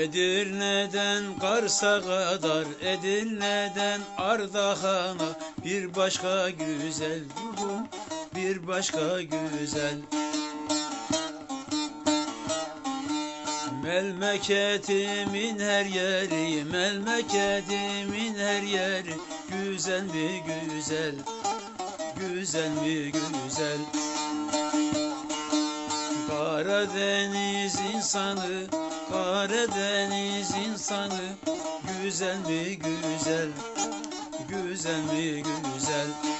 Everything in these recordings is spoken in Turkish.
Edirne'den Kars'a kadar, Edirne'den Ardahan'a bir başka güzel yurdum, bir başka güzel. Memleketimin her yeri, memleketimin her yeri güzel mi güzel, güzel mi güzel. Karadeniz insanı, Karadeniz insanı güzel mi güzel, güzel mi güzel.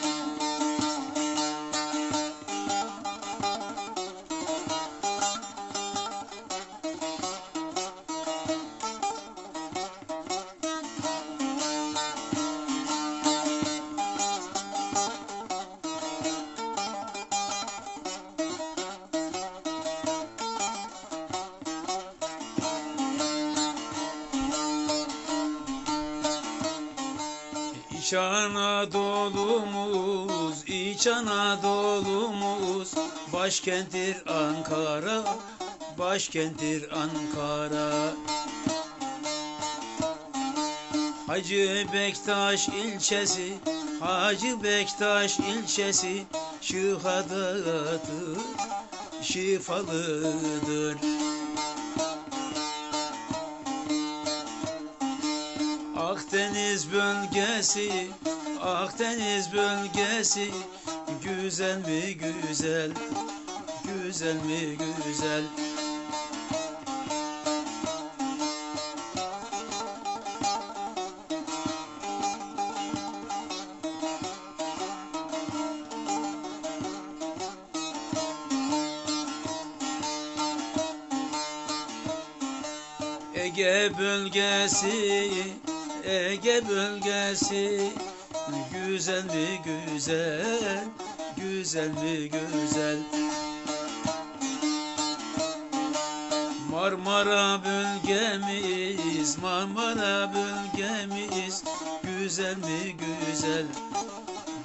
İç Anadolu'muz, İç Anadolu'muz. Başkenttir Ankara, başkenttir Ankara. Hacı Bektaş ilçesi, Hacı Bektaş ilçesi. Şıhadatı şifalıdır Akdeniz bölgesi, Akdeniz bölgesi güzel mi güzel, güzel mi güzel. Ege bölgesi, Ege bölgesi güzel mi güzel, güzel mi güzel. Marmara bölgemiz, Marmara bölgemiz güzel mi güzel,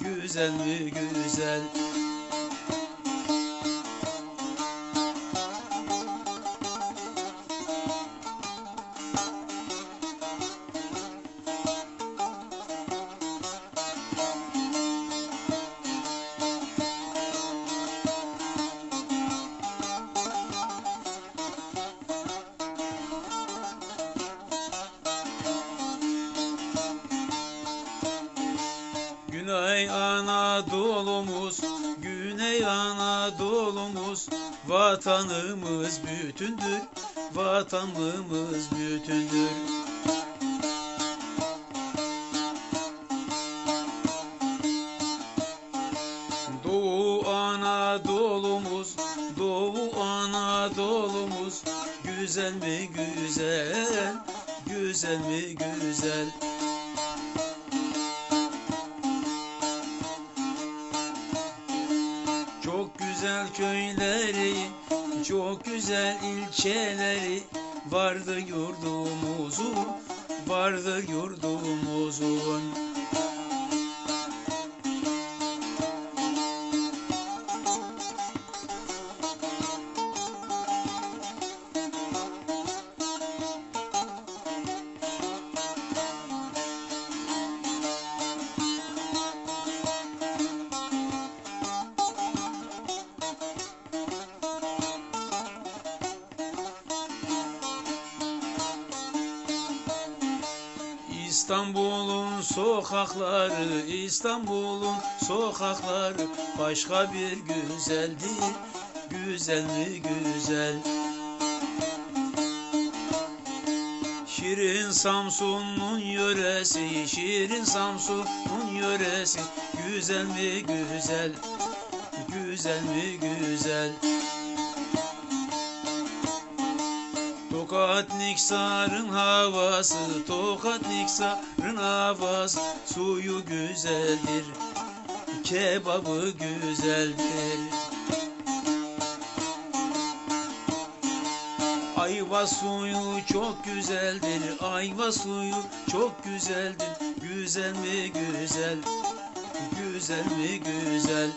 güzel mi güzel. Güney Anadolu'muz, Güney Anadolu'muz Vatanımız bütündür, vatanımız bütündür. Doğu Anadolu'muz, Doğu Anadolu'muz Güzel mi güzel, güzel mi güzel güzel ilçeleri vardır yurdumuzun, vardır yurdumuzun. İstanbul'un sokakları, İstanbul'un sokakları başka bir güzeldir, güzel mi güzel. Şirin Samsun'un yöresi, Şirin Samsun'un yöresi güzel mi güzel, güzel mi güzel. Tokat Niksar'ın havası, Tokat Niksar'ın havası Suyu güzeldir, kebabı güzeldir. Ayva suyu çok güzeldir, ayva suyu çok güzeldir. Güzel mi güzel, güzel mi güzel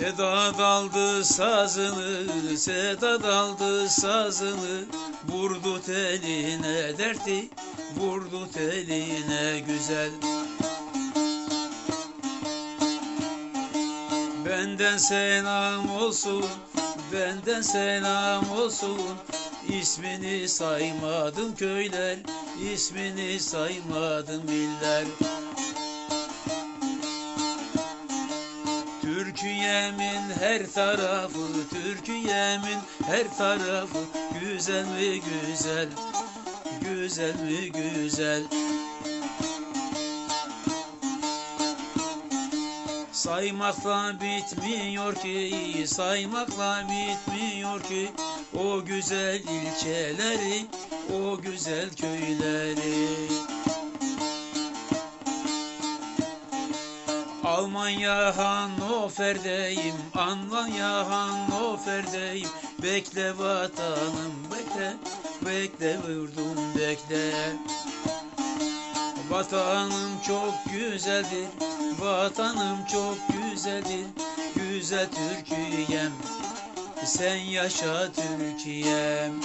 Seda daldı sazını, Seda daldı sazını. Vurdu teline derti, vurdu teline güzel. Benden selam olsun, benden selam olsun. İsmini saymadım köyler, ismini saymadım iller Türkiye'min her tarafı, Türkiye'min her tarafı Güzel mi güzel, güzel mi güzel? Saymakla bitmiyor ki, saymakla bitmiyor ki O güzel ilçeleri, o güzel köyleri Almanya Hannover'deyim, Almanya Hannover'deyim. Bekle vatanım, bekle, bekle vurdum bekle. Vatanım çok güzeldir, vatanım çok güzeldir. Güzel Türkiye'm, sen yaşa Türkiye'm